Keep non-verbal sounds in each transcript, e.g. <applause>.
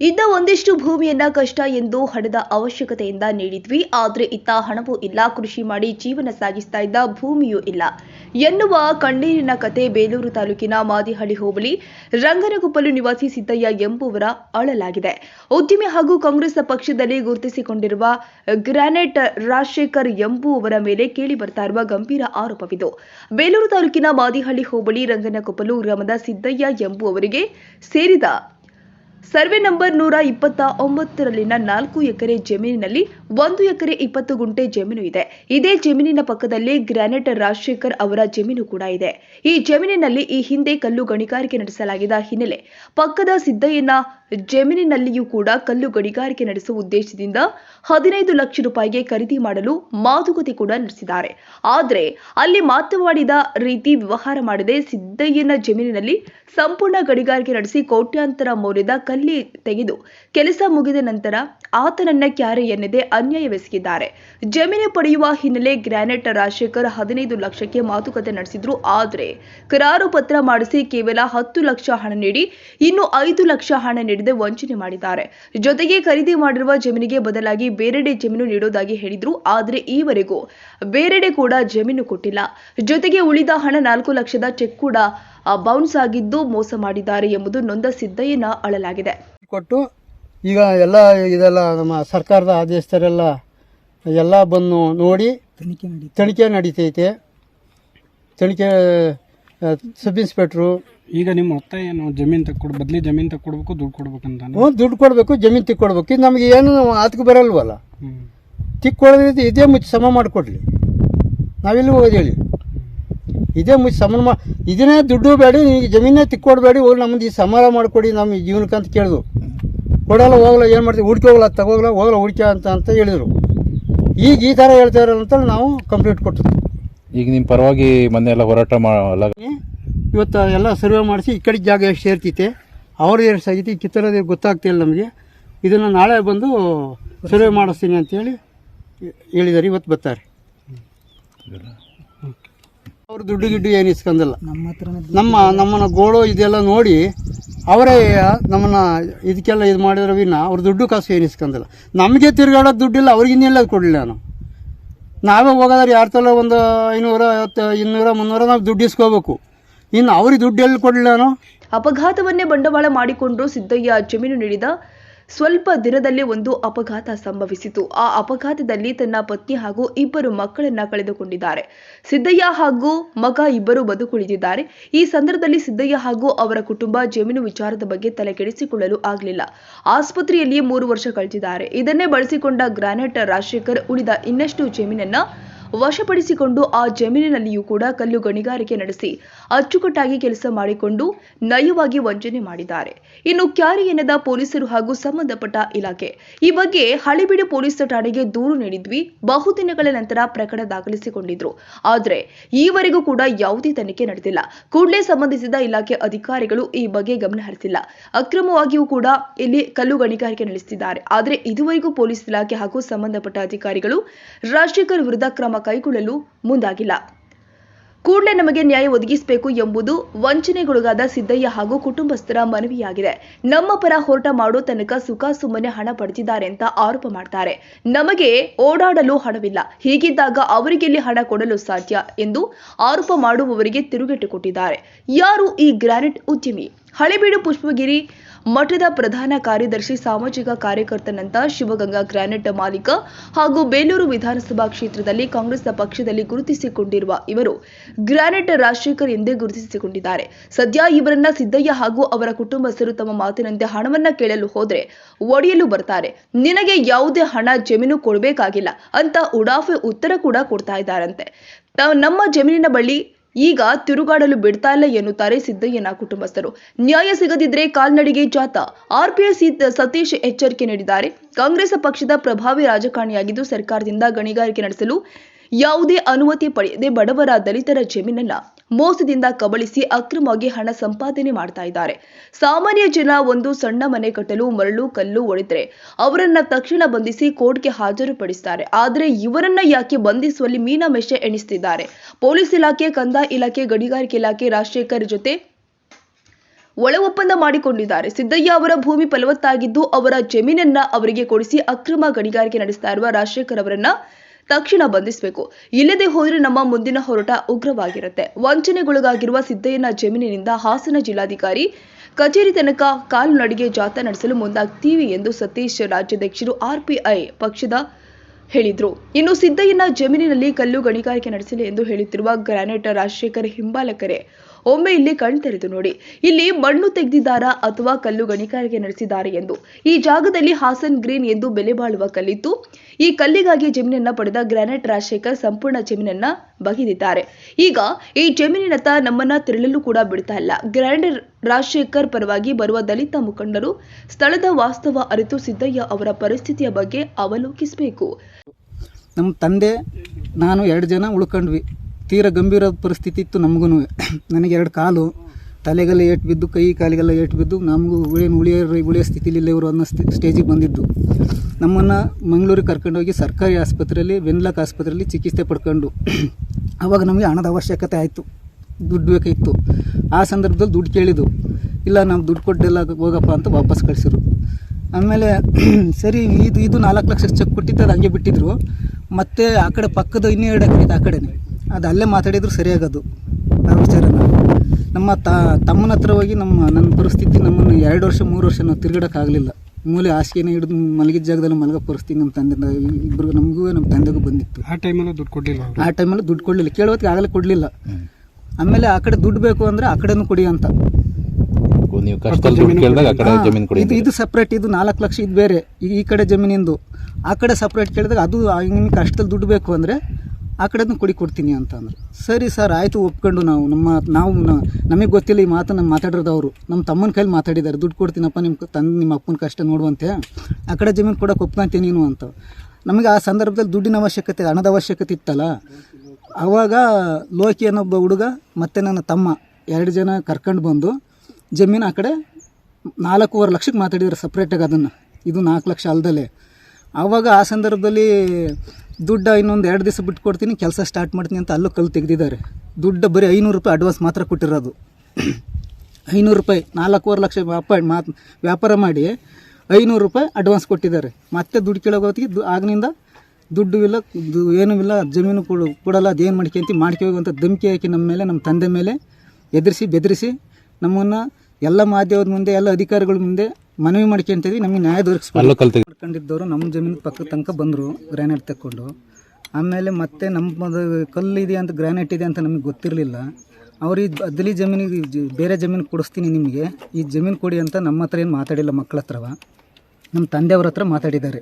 ಇದ್ದ ಒಂದಿಷ್ಟು ಭೂಮಿಯನ್ನ ಕಷ್ಟ ಎಂದು ಹಣದ ಅವಶ್ಯಕತೆಯಿಂದ ನೀಡಿದ್ವಿ. ಆದ್ರೆ ಇತ್ತ ಹಣವೂ ಇಲ್ಲ. ಕೃಷಿ ಮಾಡಿ ಜೀವನ ಸಾಗಿಸ್ತಾ ಇದ್ದ ಭೂಮಿಯೂ ಇಲ್ಲ. ಎನ್ನುವ ಕಣ್ಣೀರಿನ ಕತೆ ಬೇಲೂರು ತಾಲೂಕಿನ ಮಾದಿಹಳ್ಳಿ ಹೋಬಳಿ ರಂಗನಗುಪ್ಪಲು ನಿವಾಸಿ ಸಿದ್ದಯ್ಯ ಎಂಬುವರ ಅಳಲಾಗಿದೆ. ಉದ್ಯಮಿ ಹಾಗೂ ಕಾಂಗ್ರೆಸ್ ಪಕ್ಷದಲ್ಲಿ ಗುರುತಿಸಿಕೊಂಡಿರುವ ಗ್ರಾನೆಟ್ ರಾಜಶೇಖರ್ ಎಂಬುವರ ಮೇಲೆ ಕೇಳಿ ಬರ್ತಾ ಇರುವ ಗಂಭೀರ ಆರೋಪವಿದು. ಬೇಲೂರು ತಾಲೂಕಿನ ಮಾದಿಹಳ್ಳಿ ಹೋಬಳಿ ರಂಗನಗುಪ್ಪಲು ಗ್ರಾಮದ ಸಿದ್ದಯ್ಯ ಎಂಬುವರಿಗೆ ಸೇರಿದ ಸರ್ವೆ ನಂಬರ್ ನೂರ ಇಪ್ಪತ್ತ ಒಂಬತ್ತರಲ್ಲಿನ ನಾಲ್ಕು ಎಕರೆ ಜಮೀನಿನಲ್ಲಿ ಒಂದು ಎಕರೆ ಇಪ್ಪತ್ತು ಗುಂಟೆ ಜಮೀನು ಇದೆ. ಇದೇ ಜಮೀನಿನ ಪಕ್ಕದಲ್ಲಿ ಗ್ರಾನೆಟ್ ರಾಜಶೇಖರ್ ಅವರ ಜಮೀನು ಕೂಡ ಇದೆ. ಈ ಜಮೀನಿನಲ್ಲಿ ಈ ಹಿಂದೆ ಕಲ್ಲು ಗಣಿಗಾರಿಕೆ ನಡೆಸಲಾಗಿದ್ದ ಹಿನ್ನೆಲೆ ಪಕ್ಕದ ಸಿದ್ದಯ್ಯನ ಜಮೀನಿನಲ್ಲಿಯೂ ಕೂಡ ಕಲ್ಲು ಗಣಿಗಾರಿಕೆ ನಡೆಸುವ ಉದ್ದೇಶದಿಂದ ಹದಿನೈದು ಲಕ್ಷ ರೂಪಾಯಿಗೆ ಖರೀದಿ ಮಾಡಲು ಮಾತುಕತೆ ಕೂಡ ನಡೆಸಿದ್ದಾರೆ. ಆದರೆ ಅಲ್ಲಿ ಮಾತನಾಡಿದ ರೀತಿ ವ್ಯವಹಾರ ಮಾಡದೆ ಸಿದ್ದಯ್ಯನ ಜಮೀನಿನಲ್ಲಿ ಸಂಪೂರ್ಣ ಗಣಿಗಾರಿಕೆ ನಡೆಸಿ ಕೋಟ್ಯಾಂತರ ಮೌಲ್ಯದ ಕಲ್ಲಿ ತೆಗೆದು ಕೆಲಸ ಮುಗಿದ ನಂತರ ಆತನನ್ನ ಕ್ಯಾರೆ ಎನ್ನದೆ ಅನ್ಯಾಯವೆಸಗಿದ್ದಾರೆ. ಜಮೀನು ಪಡೆಯುವ ಹಿನ್ನೆಲೆ ಗ್ರಾನೆಟ್ ರಾಜಶೇಖರ್ ಹದಿನೈದು ಲಕ್ಷಕ್ಕೆ ಮಾತುಕತೆ ನಡೆಸಿದ್ರು. ಆದರೆ ಕರಾರು ಪತ್ರ ಮಾಡಿಸಿ ಕೇವಲ ಹತ್ತು ಲಕ್ಷ ಹಣ ನೀಡಿ ಇನ್ನು ಐದು ಲಕ್ಷ ಹಣ ನೀಡದೆ ವಂಚನೆ ಮಾಡಿದ್ದಾರೆ. ಜೊತೆಗೆ ಖರೀದಿ ಮಾಡಿರುವ ಜಮೀನಿಗೆ ಬದಲಾಗಿ ಬೇರೆಡೆ ಜಮೀನು ನೀಡೋದಾಗಿ ಹೇಳಿದ್ರು. ಆದರೆ ಈವರೆಗೂ ಬೇರೆಡೆ ಕೂಡ ಜಮೀನು ಕೊಟ್ಟಿಲ್ಲ. ಜೊತೆಗೆ ಉಳಿದ ಹಣ ನಾಲ್ಕು ಲಕ್ಷದ ಚೆಕ್ ಕೂಡ ಬೌನ್ಸ್ ಆಗಿದ್ದು ಮೋಸ ಮಾಡಿದ್ದಾರೆ ಎಂಬುದು ನೊಂದ ಸಿದ್ದಯ್ಯನ ಅಳಲಾಗಿದೆ. ಕೊಟ್ಟು ಈಗ ಎಲ್ಲ ಇದೆಲ್ಲ ನಮ್ಮ ಸರ್ಕಾರದ ಆದೇಶದರೆಲ್ಲ ಎಲ್ಲ ಬಂದು ನೋಡಿ ತನಿಖೆ ನಡೀತು ತನಿಖೆ ನಡೀತೈತೆ. ತನಿಖೆ ಸಬ್ ಇನ್ಸ್ಪೆಕ್ಟ್ರು. ಈಗ ನಿಮ್ಮ ಮೊತ್ತ ಏನು ಜಮೀನು ತಕ್ಕೊಡ್ ಬದ್ಲಿ ಜಮೀನು ತಕ್ಕೊಡ್ಬೇಕು ದುಡ್ಡು ಕೊಡ್ಬೇಕಂತ ಹ್ಞೂ ದುಡ್ಡು ಕೊಡಬೇಕು ಜಮೀನು ತಿಕ್ಕೊಡ್ಬೇಕು ಇದು ನಮಗೆ ಏನು ಆತಕ್ಕೆ ಬರಲ್ವಲ್ಲ? ತಿಕ್ಕೊಡೋದ್ರಿಂದ ಇದೇ ಮುಚ್ಚಿ ಸಮ ಮಾಡಿಕೊಡ್ಲಿ. ನಾವಿಲ್ಲಿ ಹೋಗೋದು ಹೇಳಿ. ಇದೇ ಮುಚ್ಚಿ ಸಮ ಮಾ ಇದನ್ನೇ ದುಡ್ಡು ಬೇಡಿ ನಿಮಗೆ ಜಮೀನೇ ತಿಕ್ಕೊಡ್ಬೇಡಿ ಹೋಗಿ ನಮ್ಮದು ಈ ಸಮಾರ ಮಾಡಿಕೊಡಿ ನಮ್ಮ ಜೀವನಕ್ಕೆ ಅಂತ ಕೇಳಿದ್ರು ಕೊಡಲ್ಲ ಹೋಗಲ್ಲ ಏನು ಮಾಡ್ತೀವಿ? ಹುಡ್ಕಿ ಹೋಗಲ್ಲ ತಗೋಗಲ್ಲ ಹೋಗಲ್ಲ ಹುಡ್ಕಿ ಅಂತ ಅಂತ ಹೇಳಿದರು. ಈಗ ಈ ಥರ ಹೇಳ್ತಾ ಇರೋ ಅಂತೇಳಿ ನಾವು ಕಂಪ್ಲೀಟ್ ಕೊಟ್ಟಿದ್ವಿ. ಈಗ ನಿಮ್ಮ ಪರವಾಗಿ ಮೊನ್ನೆ ಎಲ್ಲ ಹೋರಾಟ ಮಾಡಲ್ಲ ಇವತ್ತು ಎಲ್ಲ ಸರ್ವೆ ಮಾಡಿಸಿ ಈ ಕಡೆ ಜಾಗ ಎಷ್ಟು ಸೇರ್ತೈತೆ ಅವ್ರದ್ದು ಎಷ್ಟು ಆಗೈತಿ ಕಿತ್ತರೋದು ಗೊತ್ತಾಗ್ತಿಲ್ಲ ನಮಗೆ. ಇದನ್ನು ನಾಳೆ ಬಂದು ಸರ್ವೆ ಮಾಡಿಸ್ತೀನಿ ಅಂತೇಳಿ ಹೇಳಿದ್ದಾರೆ ಇವತ್ತು ಬರ್ತಾರೆ. ಅವ್ರು ದುಡ್ಡು ದುಡ್ಡು ಏನು ಇಸ್ಕೊಂಡಿಲ್ಲ ನಮ್ಮ ನಮ್ಮನ್ನ ಗೋಳು ಇದೆಲ್ಲ ನೋಡಿ ಅವರೇ ನಮ್ಮನ್ನ ಇದಕ್ಕೆಲ್ಲ ಇದು ಮಾಡಿದ್ರೆ ವಿನ ಅವ್ರ ದುಡ್ಡು ಕಾಸು ಏನು ಇಸ್ಕೊಂಡಲ್ಲ ನಮಗೆ ತಿರುಗಾಡೋದು ದುಡ್ಡಿಲ್ಲ ಅವ್ರಿಗಿನ್ನೆಲ್ಲ ಕೊಡಲಿಲ್ಲ ನಾನು. ನಾವೇ ಹೋಗೋದ್ರೆ ಯಾರ ತಲ ಒಂದು ಐನೂರ ಐವತ್ತು ಇನ್ನೂರ ಮುನ್ನೂರ ನಾವು ದುಡ್ಡು ಇಸ್ಕೋಬೇಕು. ಇನ್ನು ಅವ್ರಿಗೆ ದುಡ್ಡು ಎಲ್ಲಿ ಕೊಡಲಿಲ್ಲ ನಾವು ಅಪಘಾತವನ್ನೇ ಬಂಡವಾಳ ಮಾಡಿಕೊಂಡು ಸಿದ್ದಯ್ಯ ಜಮೀನು ನೀಡಿದ ಸ್ವಲ್ಪ ದಿನದಲ್ಲೇ ಒಂದು ಅಪಘಾತ ಸಂಭವಿಸಿತು. ಆ ಅಪಘಾತದಲ್ಲಿ ತನ್ನ ಪತ್ನಿ ಹಾಗೂ ಇಬ್ಬರು ಮಕ್ಕಳನ್ನ ಕಳೆದುಕೊಂಡಿದ್ದಾರೆ. ಸಿದ್ದಯ್ಯ ಹಾಗೂ ಮಗ ಇಬ್ಬರು ಬದುಕುಳಿದಿದ್ದಾರೆ. ಈ ಸಂದರ್ಭದಲ್ಲಿ ಸಿದ್ದಯ್ಯ ಹಾಗೂ ಅವರ ಕುಟುಂಬ ಜಮೀನು ವಿಚಾರದ ಬಗ್ಗೆ ತಲೆ ಕೆಡಿಸಿಕೊಳ್ಳಲು ಆಗಲಿಲ್ಲ. ಆಸ್ಪತ್ರೆಯಲ್ಲಿ ಮೂರು ವರ್ಷ ಕಳೆದಿದ್ದಾರೆ. ಇದನ್ನೇ ಬಳಸಿಕೊಂಡ ಗ್ರಾನೈಟ್ ರಾಜಶೇಖರ್ ಉಳಿದ ಇನ್ನಷ್ಟು ಜಮೀನನ್ನ ವಶಪಡಿಸಿಕೊಂಡು ಆ ಜಮೀನಿನಲ್ಲಿಯೂ ಕೂಡ ಕಲ್ಲು ಗಣಿಗಾರಿಕೆ ನಡೆಸಿ ಅಚ್ಚುಕಟ್ಟಾಗಿ ಕೆಲಸ ಮಾಡಿಕೊಂಡು ನಯವಾಗಿ ವಂಚನೆ ಮಾಡಿದ್ದಾರೆ. ಇನ್ನು ಕ್ಯಾರಿ ಎನ್ನದ ಪೊಲೀಸರು ಹಾಗೂ ಸಂಬಂಧಪಟ್ಟ ಇಲಾಖೆ. ಈ ಬಗ್ಗೆ ಹಳೆಬೀಡು ಪೊಲೀಸ್ ಠಾಣೆಗೆ ದೂರು ನೀಡಿದ್ವಿ. ಬಹುದಿನಗಳ ನಂತರ ಪ್ರಕರಣ ದಾಖಲಿಸಿಕೊಂಡಿದ್ರು. ಆದರೆ ಈವರೆಗೂ ಕೂಡ ಯಾವುದೇ ತನಿಖೆ ನಡೆದಿಲ್ಲ. ಕೂಡಲೇ ಸಂಬಂಧಿಸಿದ ಇಲಾಖೆ ಅಧಿಕಾರಿಗಳು ಈ ಬಗ್ಗೆ ಗಮನ ಹರಿಸಿಲ್ಲ. ಅಕ್ರಮವಾಗಿಯೂ ಕೂಡ ಇಲ್ಲಿ ಕಲ್ಲು ಗಣಿಗಾರಿಕೆ ನಡೆಸುತ್ತಿದ್ದಾರೆ ಆದರೆ ಇದುವರೆಗೂ ಪೊಲೀಸ್ ಇಲಾಖೆ ಹಾಗೂ ಸಂಬಂಧಪಟ್ಟ ಅಧಿಕಾರಿಗಳು ರಾಜಶೇಖರ್ ವಿರುದ್ಧ ಕ್ರಮ ಕೈಗೊಳ್ಳಲು ಮುಂದಾಗಿಲ್ಲ. ಕೂಡಲೇ ನಮಗೆ ನ್ಯಾಯ ಒದಗಿಸಬೇಕು ಎಂಬುದು ವಂಚನೆಗೊಳಗಾದ ಸಿದ್ದಯ್ಯ ಹಾಗೂ ಕುಟುಂಬಸ್ಥರ ಮನವಿಯಾಗಿದೆ. ನಮ್ಮ ಪರ ಹೋರಾಟ ಮಾಡೋ ತನಕ ಸುಖ ಸುಮ್ಮನೆ ಹಣ ಪಡೆದಿದ್ದಾರೆ ಅಂತ ಆರೋಪ ಮಾಡ್ತಾರೆ. ನಮಗೆ ಓಡಾಡಲು ಹಣವಿಲ್ಲ. ಹೀಗಿದ್ದಾಗ ಅವರಿಗೆಲ್ಲಿ ಹಣ ಕೊಡಲು ಸಾಧ್ಯ ಎಂದು ಆರೋಪ ಮಾಡುವವರಿಗೆ ತಿರುಗೇಟು ಕೊಟ್ಟಿದ್ದಾರೆ. ಯಾರು ಈ ಗ್ರಾನೆಟ್ ಉದ್ಯಮಿ? ಹಳೆಬೀಡು ಪುಷ್ಪಗಿರಿ ಮಠದ ಪ್ರಧಾನ ಕಾರ್ಯದರ್ಶಿ, ಸಾಮಾಜಿಕ ಕಾರ್ಯಕರ್ತನಂತ ಶಿವಗಂಗಾ ಗ್ರಾನೆಟ್ ಮಾಲೀಕ ಹಾಗೂ ಬೇಲೂರು ವಿಧಾನಸಭಾ ಕ್ಷೇತ್ರದಲ್ಲಿ ಕಾಂಗ್ರೆಸ್ ಪಕ್ಷದಲ್ಲಿ ಗುರುತಿಸಿಕೊಂಡಿರುವ ಇವರು ಗ್ರಾನೆಟ್ ರಾಜಶೇಖರ್ ಎಂದೇ ಗುರುತಿಸಿಕೊಂಡಿದ್ದಾರೆ. ಸದ್ಯ ಇವರನ್ನ ಸಿದ್ದಯ್ಯ ಹಾಗೂ ಅವರ ಕುಟುಂಬಸ್ಥರು ತಮ್ಮ ಮಾತಿನಂತೆ ಹಣವನ್ನ ಕೇಳಲು ಹೋದ್ರೆ ಒಡೆಯಲು ಬರ್ತಾರೆ. ನಿನಗೆ ಯಾವುದೇ ಹಣ, ಜಮೀನು ಕೊಡಬೇಕಾಗಿಲ್ಲ ಅಂತ ಉಡಾಫೆ ಉತ್ತರ ಕೂಡ ಕೊಡ್ತಾ ಇದ್ದಾರಂತೆ. ನಮ್ಮ ಜಮೀನಿನ ಬಳಿ ಈಗ ತಿರುಗಾಡಲು ಬಿಡ್ತಾ ಇಲ್ಲ ಎನ್ನುತ್ತಾರೆ ಸಿದ್ದಯ್ಯನ ಕುಟುಂಬಸ್ಥರು. ನ್ಯಾಯ ಸಿಗದಿದ್ರೆ ಕಾಲ್ನಡಿಗೆ ಜಾಥಾ. ಆರ್ಪಿಎಸ್ ಸತೀಶ್ ಎಚ್ಚರಿಕೆ ನೀಡಿದ್ದಾರೆ. ಕಾಂಗ್ರೆಸ್ ಪಕ್ಷದ ಪ್ರಭಾವಿ ರಾಜಕಾರಣಿಯಾಗಿದ್ದು ಸರ್ಕಾರದಿಂದ ಗಣಿಗಾರಿಕೆ ನಡೆಸಲು ಯಾವುದೇ ಅನುಮತಿ ಪಡೆಯದೆ ಬಡವರ ದಲಿತರ ಜಮೀನನ್ನ ಮೋಸದಿಂದ ಕಬಳಿಸಿ ಅಕ್ರಮವಾಗಿ ಹಣ ಸಂಪಾದನೆ ಮಾಡ್ತಾ ಇದ್ದಾರೆ. ಸಾಮಾನ್ಯ ಜನ ಒಂದು ಸಣ್ಣ ಮನೆ ಕಟ್ಟಲು, ಮರಳು, ಕಲ್ಲು ಒಡೆದರೆ ಅವರನ್ನ ತಕ್ಷಣ ಬಂಧಿಸಿ ಕೋರ್ಟ್ಗೆ ಹಾಜರುಪಡಿಸುತ್ತಾರೆ ಆದರೆ ಇವರನ್ನ ಯಾಕೆ ಬಂಧಿಸುವಲ್ಲಿ ಮೀನಮೆಷೆ ಎಣಿಸುತ್ತಿದ್ದಾರೆ ಪೊಲೀಸ್ ಇಲಾಖೆ, ಕಂದಾಯ ಇಲಾಖೆ ಗಣಿಗಾರಿಕೆ ಇಲಾಖೆ, ರಾಜಶೇಖರ್ ಜೊತೆ ಒಳ ಒಪ್ಪಂದ ಮಾಡಿಕೊಂಡಿದ್ದಾರೆ. ಸಿದ್ದಯ್ಯ ಅವರ ಭೂಮಿ ಫಲವತ್ತಾಗಿದ್ದು ಅವರ ಜಮೀನನ್ನ ಅವರಿಗೆ ಕೊಡಿಸಿ ಅಕ್ರಮ ಗಣಿಗಾರಿಕೆ ನಡೆಸ್ತಾ ಇರುವ ರಾಜಶೇಖರ್ ಅವರನ್ನ ತಕ್ಷಣ ಬಂಧಿಸಬೇಕು. ಇಲ್ಲದೆ ಹೋದರೆ ನಮ್ಮ ಮುಂದಿನ ಹೋರಾಟ ಉಗ್ರವಾಗಿರುತ್ತೆ. ವಂಚನೆಗೊಳಗಾಗಿರುವ ಸಿದ್ದಯ್ಯನ ಜಮೀನಿನಿಂದ ಹಾಸನ ಜಿಲ್ಲಾಧಿಕಾರಿ ಕಚೇರಿ ತನಕ ಕಾಲು ನಡಿಗೆ ಜಾಥಾ ನಡೆಸಲು ಮುಂದಾಗ್ತೀವಿ ಎಂದು ಸತೀಶ್ ರಾಜ್ಯಾಧ್ಯಕ್ಷರು ಆರ್ಪಿಐ ಪಕ್ಷದ ಹೇಳಿದ್ರು. ಇನ್ನು ಸಿದ್ದಯ್ಯನ ಜಮೀನಿನಲ್ಲಿ ಕಲ್ಲು ಗಣಿಗಾರಿಕೆ ನಡೆಸಲಿ ಎಂದು ಹೇಳುತ್ತಿರುವ ಗ್ರಾನೈಟ್ ರಾಜಶೇಖರ್ ಹಿಂಬಾಲಕರೇ ಒಮ್ಮೆ ಇಲ್ಲಿ ಕಣ್ತೆರೆದು ನೋಡಿ. ಇಲ್ಲಿ ಮಣ್ಣು ತೆಗೆದಿದ್ದಾರಾ ಅಥವಾ ಕಲ್ಲು ಗಣಿಗಾರಿಕೆ ನಡೆಸಿದ್ದಾರೆ ಎಂದು. ಈ ಜಾಗದಲ್ಲಿ ಹಾಸನ್ ಗ್ರೀನ್ ಎಂದು ಬೆಲೆ ಬಾಳುವ ಕಲ್ಲಿತ್ತು. ಈ ಕಲ್ಲಿಗಾಗಿ ಜಮೀನನ್ನ ಪಡೆದ ಗ್ರಾನೈಟ್ ರಾಜಶೇಖರ್ ಸಂಪೂರ್ಣ ಜಮೀನನ್ನ ಬಗೆದಿದ್ದಾರೆ. ಈಗ ಈ ಜಮೀನಿನತ್ತ ನಮ್ಮನ್ನ ತೆರಳಲು ಕೂಡ ಬಿಡ್ತಾ ಇಲ್ಲ. ಗ್ರಾನೈಟ್ ರಾಜಶೇಖರ್ ಪರವಾಗಿ ಬರುವ ದಲಿತ ಮುಖಂಡರು ಸ್ಥಳದ ವಾಸ್ತವ ಅರಿತು ಸಿದ್ದಯ್ಯ ಅವರ ಪರಿಸ್ಥಿತಿಯ ಬಗ್ಗೆ ಅವಲೋಕಿಸಬೇಕು. ನಮ್ಮ ತಂದೆ, ನಾನು ಎರಡು ಜನ ಉಳ್ಕೊಂಡ್ವಿ. ತೀರಾ ಗಂಭೀರ ಪರಿಸ್ಥಿತಿ ಇತ್ತು ನಮಗೂ. <coughs> ನನಗೆ ಎರಡು ಕಾಲು, ತಲೆಗೆಲ್ಲ ಏಟು ಬಿದ್ದು, ಕೈ ಕಾಲಿಗೆಲ್ಲ ಏಟು ಬಿದ್ದು, ನಮಗೂ ಉಳಿಯೋ ಉಳಿಯ ಉಳಿಯೋ ಸ್ಥಿತಿಲಿಲ್ಲ ಇವರು ಅನ್ನೋ ಸ್ಟೇಜಿಗೆ ಬಂದಿದ್ದು. ನಮ್ಮನ್ನು ಮಂಗಳೂರಿಗೆ ಕರ್ಕೊಂಡೋಗಿ ಸರ್ಕಾರಿ ಆಸ್ಪತ್ರೆಯಲ್ಲಿ, ವೆನ್ಲಾಕ್ ಆಸ್ಪತ್ರೆಯಲ್ಲಿ ಚಿಕಿತ್ಸೆ ಪಡ್ಕೊಂಡು. <coughs> ಆವಾಗ ನಮಗೆ ಹಣದ ಅವಶ್ಯಕತೆ ಆಯಿತು. ದುಡ್ಡು ಬೇಕಾಗಿತ್ತು. ಆ ಸಂದರ್ಭದಲ್ಲಿ ದುಡ್ಡು ಕೇಳಿದ್ದು. ಇಲ್ಲ, ನಾವು ದುಡ್ಡು ಕೊಟ್ಟೆಲ್ಲ ಹೋಗಪ್ಪ ಅಂತ ವಾಪಸ್ ಕಳಿಸಿದ್ರು. ಆಮೇಲೆ <coughs> ಸರಿ, ಇದು ಇದು ನಾಲ್ಕು ಲಕ್ಷ ಚೆಕ್ ಕೊಟ್ಟಿತ್ತು, ಅದು ಹಂಗೆ ಬಿಟ್ಟಿದ್ರು. ಮತ್ತೆ ಆ ಕಡೆ ಪಕ್ಕದ ಇನ್ನೂ ಎರಡು ಆ ಕಡೆನೇ. ಅದು ಅಲ್ಲೇ ಮಾತಾಡಿದ್ರು ಸರಿಯಾಗೋದು. ಆ ವಿಚಾರನ. ನಮ್ಮ ತ ತಮ್ಮನ ಹತ್ರ ಹೋಗಿ ನಮ್ಮ ನನ್ನ ಪರಿಸ್ಥಿತಿ ನಮ್ಮನ್ನು ಎರಡು ವರ್ಷ ಮೂರು ವರ್ಷ ನಾವು ತಿರುಗಾಡೋಕ್ಕಾಗಲಿಲ್ಲ. ಮೂಲೆ ಹಾಸಿಗೆನೇ ಹಿಡಿದು ಮಲಗಿದ ಜಾಗದಲ್ಲಿ ಮಲಗೋ ಪರಿಸ್ಥಿತಿ ನಮ್ಮ ತಂದೆ ಇಬ್ಬರು ನಮಗೂ ನಮ್ಮ ತಂದೆಗೂ ಬಂದಿತ್ತು. ಆ ಟೈಮಲ್ಲಿ ದುಡ್ಡು ಕೊಡಲಿಲ್ಲ ಆ ಟೈಮಲ್ಲಿ ದುಡ್ಡು ಕೊಡಲಿಲ್ಲ. ಕೇಳೋದಕ್ಕೆ ಆಗಲೇ ಕೊಡಲಿಲ್ಲ. ಆಮೇಲೆ ಆ ಕಡೆ ದುಡ್ಡು ಬೇಕು ಅಂದರೆ ಆ ಕಡೆನೂ ಕೊಡಿ ಅಂತ. ನೀವು ಕಷ್ಟದಲ್ಲಿ ಕೇಳಿದಾಗ ಆ ಕಡೆ. ಹಾ, ಕೊಡಿ ಇದು ಇದು ಸಪ್ರೇಟ್ ಇದು ನಾಲ್ಕು ಲಕ್ಷ ಇದು ಬೇರೆ. ಈ ಈ ಕಡೆ ಜಮೀನಿಂದು. ಆ ಕಡೆ ಸಪ್ರೇಟ್ ಕೇಳಿದಾಗ ಅದು ನಿಮಗೆ ನಿಮ್ಗೆ ಕಷ್ಟದಲ್ಲಿ ದುಡ್ಡು ಬೇಕು ಅಂದರೆ ಆ ಕಡೆ ಕೊಡಿ ಕೊಡ್ತೀನಿ ಅಂದರು. ಸರಿ ಸರ್, ಆಯಿತು, ಒಪ್ಕೊಂಡು ನಾವು. ನಮ್ಮ, ನಾವು ನಮಗೆ ಗೊತ್ತಿಲ್ಲ ಈ ಮಾತನ್ನು ಮಾತಾಡಿರೋದು ಅವರು. ನಮ್ಮ ತಮ್ಮನ ಕೈಲಿ ಮಾತಾಡಿದ್ದಾರೆ. ದುಡ್ಡು ಕೊಡ್ತೀನಪ್ಪ ನಿಮ್ಮ ತಂದೆ, ನಿಮ್ಮ ಅಪ್ಪನ ಕಷ್ಟ ನೋಡುವಂತೆ. ಆ ಕಡೆ ಜಮೀನು ಕೊಡೋಕೆ ಒಪ್ಕೊಂತೀನಿ ನೀನು ಅಂತ. ನಮಗೆ ಆ ಸಂದರ್ಭದಲ್ಲಿ ದುಡ್ಡಿನ ಅವಶ್ಯಕತೆ, ಹಣದ ಅವಶ್ಯಕತೆ ಇತ್ತಲ್ಲ? ಆವಾಗ ಲೋಕಿ ಅನ್ನೊಬ್ಬ ಹುಡುಗ ಮತ್ತು ನನ್ನ ತಮ್ಮ ಎರಡು ಜನ ಕರ್ಕೊಂಡು ಬಂದು ಜಮೀನು ಆ ಕಡೆ ನಾಲ್ಕೂವರೆ ಲಕ್ಷಕ್ಕೆ ಮಾತಾಡಿದ್ರು ಸಪ್ರೇಟಾಗಿ ಅದನ್ನು. ಇದು ನಾಲ್ಕು ಲಕ್ಷ ಅಲ್ದಲೆ. ಆವಾಗ ಆ ಸಂದರ್ಭದಲ್ಲಿ ದುಡ್ಡು ಇನ್ನೊಂದು ಎರಡು ದಿವಸ ಬಿಟ್ಟು ಕೊಡ್ತೀನಿ ಕೆಲಸ ಸ್ಟಾರ್ಟ್ ಮಾಡ್ತೀನಿ ಅಂತ ಅಲ್ಲೂ ಕಲ್ಲು ತೆಗೆದಿದ್ದಾರೆ. ದುಡ್ಡು ಬರೀ ಐನೂರು ರೂಪಾಯಿ ಅಡ್ವಾನ್ಸ್ ಮಾತ್ರ ಕೊಟ್ಟಿರೋದು. ಐನೂರು ರೂಪಾಯಿ, ನಾಲ್ಕೂವರೆ ಲಕ್ಷ ವ್ಯಾಪಾರ ಮಾತು ವ್ಯಾಪಾರ ಮಾಡಿ ಐನೂರು ರೂಪಾಯಿ ಅಡ್ವಾನ್ಸ್ ಕೊಟ್ಟಿದ್ದಾರೆ. ಮತ್ತೆ ದುಡ್ಡು ಕೇಳೋಗೋತ್ತಿಗೆ ದು, ಆಗಿನಿಂದ ದುಡ್ಡು ಇಲ್ಲ ಏನೂ ಇಲ್ಲ, ಜಮೀನು ಕೊಡು, ಕೊಡಲ್ಲ, ಅದೇನು ಮಾಡ್ಕೊಂತಿ ಮಾಡ್ಕೋಬೇಕು ಅಂತ ಧಮಕಿ ಹಾಕಿ ನಮ್ಮ ಮೇಲೆ, ನಮ್ಮ ತಂದೆ ಮೇಲೆ ಎದುರಿಸಿ, ಬೆದರಿಸಿ ನಮ್ಮನ್ನು ಎಲ್ಲ ಮಾಧ್ಯಮದ ಮುಂದೆ, ಎಲ್ಲ ಅಧಿಕಾರಿಗಳ ಮುಂದೆ ಮನವಿ ಮಾಡ್ಕೊಂತಿದ್ವಿ ನಮಗೆ ನ್ಯಾಯ ದೊರಕಿಸ್ಬೇಕು ಮಾಡ್ಕೊಂಡಿದ್ದವರು ನಮ್ಮ ಜಮೀನು ಪಕ್ಕದ ತನಕ ಬಂದರು ಗ್ರಾನೈಟ್ ತಗೊಂಡು ಆಮೇಲೆ ಮತ್ತೆ ನಮ್ಮದು ಕಲ್ಲು ಇದೆ ಅಂತ ಗ್ರಾನೈಟ್ ಇದೆ ಅಂತ ನಮಗೆ ಗೊತ್ತಿರಲಿಲ್ಲ. ಅವ್ರು ಈ ಅದಲಿ ಜಮೀನಿಗೆ ಜ- ಬೇರೆ ಜಮೀನು ಕೊಡಿಸ್ತೀನಿ ನಿಮಗೆ ಈ ಜಮೀನು ಕೊಡಿ ಅಂತ ನಮ್ಮ ಹತ್ರ ಏನು ಮಾತಾಡಿಲ್ಲ ಮಕ್ಕಳ ಹತ್ರವ ನಮ್ಮ ತಂದೆಯವ್ರ ಹತ್ರ ಮಾತಾಡಿದ್ದಾರೆ.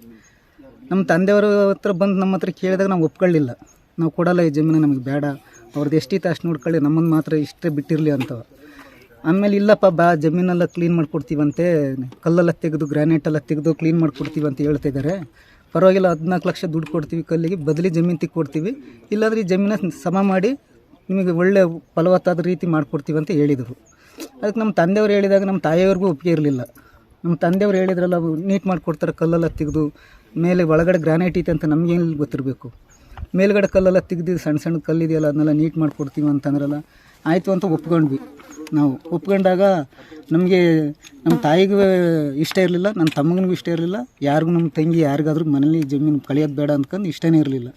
ನಮ್ಮ ತಂದೆಯವ್ರ ಹತ್ರ ಬಂದು ನಮ್ಮ ಹತ್ರ ಕೇಳಿದಾಗ ನಾವು ಒಪ್ಕೊಳ್ಳಿಲ್ಲ. ನಾವು ಕೊಡಲ್ಲ ಈ ಜಮೀನು ನಮಗೆ ಬೇಡ. ಅವ್ರದ್ದು ಎಷ್ಟಿತ್ತು ಅಷ್ಟು ನೋಡ್ಕೊಳ್ಳಿ ನಮ್ಮನ್ನು ಮಾತ್ರ ಇಷ್ಟೇ ಬಿಟ್ಟಿರಲಿ ಅಂತ ಆಮೇಲೆ ಇಲ್ಲಪ್ಪ, ಬಾ, ಜಮೀನೆಲ್ಲ ಕ್ಲೀನ್ ಮಾಡಿಕೊಡ್ತೀವಂತೆ. ಕಲ್ಲೆಲ್ಲ ತೆಗೆದು ಗ್ರಾನೈಟ್ ಎಲ್ಲ ತೆಗೆದು ಕ್ಲೀನ್ ಮಾಡಿಕೊಡ್ತೀವಿ ಅಂತ ಹೇಳ್ತಾ ಇದ್ದಾರೆ ಪರವಾಗಿಲ್ಲ, ಹದಿನಾಲ್ಕು ಲಕ್ಷ ದುಡ್ಡು ಕೊಡ್ತೀವಿ ಕಲ್ಲಿಗೆ, ಬದಲಿ ಜಮೀನು ತಿ ಕೊಡ್ತೀವಿ. ಇಲ್ಲಾಂದ್ರೆ ಈ ಜಮೀನ ಸಮ ಮಾಡಿ ನಿಮಗೆ ಒಳ್ಳೆ ಫಲವತ್ತಾದ ರೀತಿ ಮಾಡಿಕೊಡ್ತೀವಿ ಅಂತ ಹೇಳಿದರು. ಅದಕ್ಕೆ ನಮ್ಮ ತಂದೆಯವರು ಹೇಳಿದಾಗ ನಮ್ಮ ತಾಯಿಯವ್ರಿಗೂ ಒಪ್ಪಿಗೆ ಇರಲಿಲ್ಲ. ನಮ್ಮ ತಂದೆಯವ್ರು ಹೇಳಿದ್ರಲ್ಲ ನೀಟ್ ಮಾಡಿಕೊಡ್ತಾರೆ, ಕಲ್ಲೆಲ್ಲ ತೆಗೆದು, ಮೇಲೆ ಒಳಗಡೆ ಗ್ರಾನೈಟ್ ಐತೆ ಅಂತ ನಮಗೇನು ಗೊತ್ತಿರಬೇಕು. ಮೇಲ್ಗಡೆ ಕಲ್ಲೆಲ್ಲ ತೆಗೆದು, ಸಣ್ಣ ಸಣ್ಣ ಕಲ್ಲಿದೆಯಲ್ಲ, ಅದನ್ನೆಲ್ಲ ನೀಟ್ ಮಾಡಿಕೊಡ್ತೀವಿ ಅಂತಂದ್ರಲ್ಲ ಆಯಿತು ಅಂತ ಒಪ್ಕೊಂಡ್ವಿ. ನಾವು ಒಪ್ಕೊಂಡಾಗ ನಮಗೆ ನಮ್ಮ ತಾಯಿಗೂ ಇಷ್ಟ ಇರಲಿಲ್ಲ ನನ್ನ ತಮ್ಮನಿಗೂ ಇಷ್ಟ ಇರಲಿಲ್ಲ, ಯಾರಿಗೂ ನಮ್ಮ ತಂಗಿ ಯಾರಿಗಾದ್ರೂ ಮನೇಲಿ ಜಮೀನು ಕಳಿಯೋದು ಬೇಡ ಅಂದ್ಕೊಂಡು ಇಷ್ಟನೇ ಇರಲಿಲ್ಲ.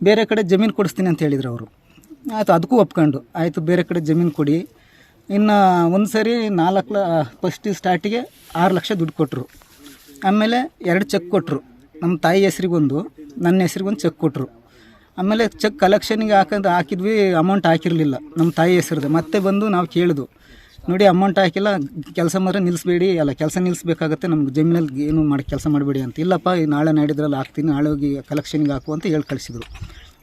ಬೇರೆ ಕಡೆ ಜಮೀನು ಕೊಡಿಸ್ತೀನಿ ಅಂತ ಹೇಳಿದ್ರು ಅವರು. ಆಯಿತು, ಅದಕ್ಕೂ ಒಪ್ಕೊಂಡು, ಆಯಿತು, ಬೇರೆ ಕಡೆ ಜಮೀನು ಕೊಡಿ. ಇನ್ನು ಒಂದು ಸರಿ ನಾಲ್ಕು ಲ, ಫಸ್ಟ್ ಸ್ಟಾರ್ಟಿಗೆ ಆರು ಲಕ್ಷ ದುಡ್ಡು ಕೊಟ್ಟರು ಆಮೇಲೆ ಎರಡು ಚೆಕ್ ಕೊಟ್ಟರು ನಮ್ಮ ತಾಯಿ ಹೆಸ್ರಿಗೊಂದು, ನನ್ನ ಹೆಸ್ರಿಗೊಂದು ಚೆಕ್ ಕೊಟ್ಟರು ಆಮೇಲೆ ಚೆಕ್ ಕಲೆಕ್ಷನ್ಗೆ ಹಾಕಂದು ಹಾಕಿದ್ವಿ ಅಮೌಂಟ್ ಹಾಕಿರಲಿಲ್ಲ. ನಮ್ಮ ತಾಯಿ ಹೆಸರದು ಮತ್ತೆ ಬಂದು ನಾವು ಕೇಳಿದ್ವು ನೋಡಿ ಅಮೌಂಟ್ ಹಾಕಿಲ್ಲ, ಕೆಲಸ ಮಾತ್ರ ನಿಲ್ಲಿಸ್ಬೇಡಿ ಅಲ್ಲ, ಕೆಲಸ ನಿಲ್ಲಿಸ್ಬೇಕಾಗತ್ತೆ ನಮ್ಗೆ ಜಮೀನಲ್ಲಿ ಏನು ಮಾಡಿ, ಕೆಲಸ ಮಾಡಬೇಡಿ ಅಂತ. ಇಲ್ಲಪ್ಪ ನಾಳೆ ನಾಡಿದ್ರಲ್ಲಿ ಹಾಕ್ತೀನಿ, ನಾಳೆ ಹೋಗಿ ಕಲೆಕ್ಷನ್ಗೆ ಹಾಕು ಅಂತ ಹೇಳಿ ಕಳಿಸಿದ್ರು.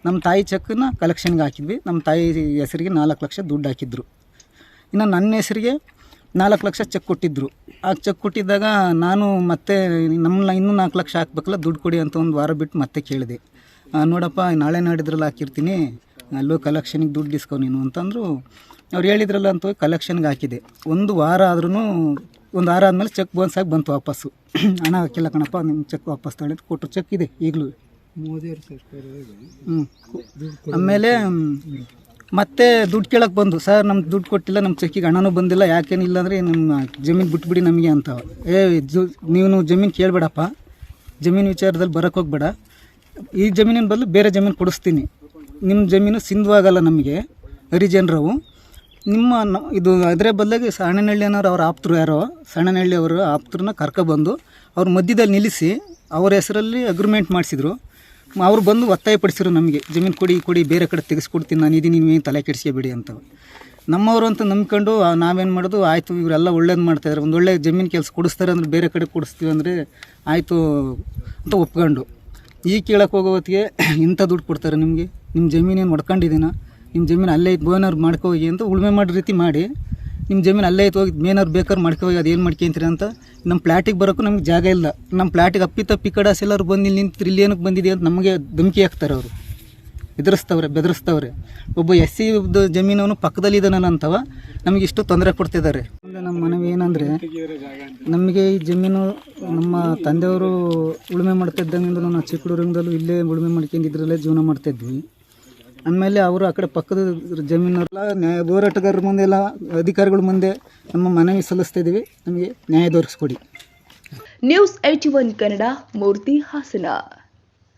ನಮ್ಮ ತಾಯಿ ಚೆಕ್ಕನ್ನ ಕಲೆಕ್ಷನ್ಗೆ ಹಾಕಿದ್ವಿ. ನಮ್ಮ ತಾಯಿ ಹೆಸರಿಗೆ ನಾಲ್ಕು ಲಕ್ಷ ದುಡ್ಡು ಹಾಕಿದ್ರು. ಇನ್ನು ನನ್ನ ಹೆಸರಿಗೆ ನಾಲ್ಕು ಲಕ್ಷ ಚೆಕ್ ಕೊಟ್ಟಿದ್ದರು ಆ ಚೆಕ್ ಕೊಟ್ಟಿದ್ದಾಗ ನಾನು ಮತ್ತೆ ನಮ್ಮನ್ನ ಇನ್ನೂ ನಾಲ್ಕು ಲಕ್ಷ ಹಾಕ್ಬೇಕಲ್ಲ, ದುಡ್ಡು ಕೊಡಿ ಅಂತ ಒಂದು ವಾರ ಬಿಟ್ಟು ಮತ್ತೆ ಕೇಳಿದೆ. ನೋಡಪ್ಪ ನಾಳೆ ನಾಡಿದ್ರಲ್ಲಿ ಹಾಕಿರ್ತೀನಿ. ಅಲ್ಲೂ ಕಲೆಕ್ಷನಿಗೆ ದುಡ್ಡು ಇಸ್ಕೊ ನೀನು ಅಂತಂದರು ಅವ್ರು ಹೇಳಿದ್ರಲ್ಲ ಅಂತ ಹೋಗಿ ಕಲೆಕ್ಷನ್ಗೆ ಹಾಕಿದೆ. ಒಂದು ವಾರ ಆದ್ರೂ ಒಂದು ವಾರ ಆದಮೇಲೆ ಚೆಕ್ ಬೌನ್ಸ್ ಆಗಿ ಬಂತು ವಾಪಸ್ಸು. <clears throat> ಹಣ ಹಾಕಿಲ್ಲ ಕಣಪ್ಪ ನಿಮ್ಮ ಚೆಕ್ ವಾಪಸ್ ತಗೊಳ್ಳಿ ಅಂತ ಕೊಟ್ಟರು ಚೆಕ್ ಇದೆ ಈಗಲೂ. ಹ್ಞೂ ಆಮೇಲೆ ಮತ್ತೆ ದುಡ್ಡು ಕೇಳಕ್ಕೆ ಬಂದು ಸರ್ ನಮ್ಗೆ ದುಡ್ಡು ಕೊಟ್ಟಿಲ್ಲ ನಮ್ಮ ಚೆಕ್ಕಿಗೆ ಹಣನೂ ಬಂದಿಲ್ಲ ಯಾಕೇನಿಲ್ಲ ಅಂದರೆ ನಮ್ಮ ಜಮೀನು ಬಿಟ್ಬಿಡಿ ನಮಗೆ ಅಂತ. ಏ ಜು ನೀನು ಜಮೀನು ಕೇಳಬೇಡಪ್ಪ. ಜಮೀನು ವಿಚಾರದಲ್ಲಿ ಬರೋಕ್ಕೆ ಹೋಗ್ಬೇಡ. ಈ ಜಮೀನಿನ ಬದಲು ಬೇರೆ ಜಮೀನು ಕೊಡಿಸ್ತೀನಿ. ನಿಮ್ಮ ಜಮೀನು ಸಿಂಧುವಾಗಲ್ಲ ನಮಗೆ ಹರಿಜನರವು ನಿಮ್ಮ ಇದು ಅದರ ಬದಲಾಗಿ ಸಣ್ಣನಹಳ್ಳಿ ಅನ್ನೋರು ಅವ್ರ ಆಪ್ತರು ಯಾರೋ, ಸಣ್ಣನಹಳ್ಳಿ ಅವರು ಆಪ್ತರನ್ನ ಕರ್ಕೊಬಂದು ಅವ್ರ ಮಧ್ಯದಲ್ಲಿ ನಿಲ್ಲಿಸಿ ಅವ್ರ ಹೆಸರಲ್ಲಿ ಅಗ್ರಿಮೆಂಟ್ ಮಾಡಿಸಿದ್ರು. ಅವ್ರು ಬಂದು ಒತ್ತಾಯಪಡಿಸಿದ್ರು ನಮಗೆ, ಜಮೀನು ಕೊಡಿ ಕೊಡಿ, ಬೇರೆ ಕಡೆ ತೆಗೆಸ್ಕೊಡ್ತೀನಿ, ನಾನು ಇದೀನಿ ನೀವು ತಲೆ ಕೆಡಿಸ್ಕೋಬೇಡಿ ಅಂತ. ನಮ್ಮವರು ಅಂತ ನಂಬ್ಕೊಂಡು ನಾವೇನು ಮಾಡೋದು, ಆಯಿತು, ಇವರೆಲ್ಲ ಒಳ್ಳೇದು ಮಾಡ್ತಾಯಿದ್ದಾರೆ ಒಂದು ಒಳ್ಳೆ ಜಮೀನು ಕೆಲಸ ಕೊಡಿಸ್ತಾರೆ ಅಂದ್ರೆ ಬೇರೆ ಕಡೆ ಕೊಡಿಸ್ತೀವಿ ಅಂದರೆ ಆಯಿತು ಅಂತ ಒಪ್ಕೊಂಡು. ಈ ಕೇಳಕ್ಕೆ ಹೋಗೋ ಹೊತ್ತಿಗೆ ಇಂಥ ದುಡ್ಡು ಕೊಡ್ತಾರೆ ನಿಮಗೆ. ನಿಮ್ಮ ಜಮೀನೇನು ಹೊಡ್ಕೊಂಡಿದ್ದೀನ ನಿಮ್ಮ ಜಮೀನು ಅಲ್ಲೇ ಇತ್ತು ಬೋನರ್ ಮಾಡ್ಕೊ ಹೋಗಿ ಅಂತ ಉಳುಮೆ ಮಾಡೋ ರೀತಿ ಮಾಡಿ ನಿಮ್ಮ ಜಮೀನು ಅಲ್ಲೇ ಇತ್ತು ಹೋಗಿ ಮೇನವ್ರು ಬೇಕಾದ್ರೆ ಮಾಡ್ಕೋ ಹೋಗಿ ಅದೇನು ಮಾಡ್ಕೊಂತೀರಿ ಅಂತ ನಮ್ಮ ಪ್ಲಾಟಿಗೆ ಬರೋಕ್ಕೂ ನಮ್ಗೆ ಜಾಗ ಇಲ್ಲ. ನಮ್ಮ ಪ್ಲಾಟಿಗೆ ಅಪ್ಪಿತಪ್ಪಿ ಕಡಾಸ್ ಎಲ್ಲರೂ ಬಂದು ಇಲ್ಲಿ ನಿಂತು ಇಲ್ಲಿ ಏನಕ್ಕೆ ಬಂದಿದೆ ಅಂತ ನಮಗೆ ಧಮಕಿ ಹಾಕ್ತಾರೆ ಅವರು. ಎದುರಿಸ್ತವ್ರೆ, ಬೆದರಿಸ್ತವ್ರೆ. ಒಬ್ಬ ಎಸ್ ಸಿ ಜಮೀನವನು ಪಕ್ಕದಲ್ಲಿ ಇದ್ದಾನಂತವ ನಮಗೆ ಇಷ್ಟು ತೊಂದರೆ ಕೊಡ್ತಿದ್ದಾರೆ. ನಮ್ಮ ಮನವಿ ಏನಂದರೆ, ನಮಗೆ ಈ ಜಮೀನು ನಮ್ಮ ತಂದೆಯವರು ಉಳುಮೆ ಮಾಡ್ತಾ ನಾನು ನಾವು ಚಿಕ್ಕ ಇಲ್ಲೇ ಉಳುಮೆ ಮಾಡ್ಕೊಂಡಿದ್ರಲ್ಲೇ ಜೀವನ ಮಾಡ್ತಾಯಿದ್ವಿ ಆಮೇಲೆ ಅವರು ಆ ಕಡೆ ಪಕ್ಕದ ಜಮೀನಲ್ಲ ನ್ಯಾಯ, ಹೋರಾಟಗಾರರ ಮುಂದೆ ಎಲ್ಲ ಅಧಿಕಾರಿಗಳ ಮುಂದೆ ನಮ್ಮ ಮನವಿ ಸಲ್ಲಿಸ್ತಿದ್ದೀವಿ. ನಮಗೆ ನ್ಯಾಯ ದೊರಕಿಸ್ಕೊಡಿ news eighty one Kannada, Murthy Hassan.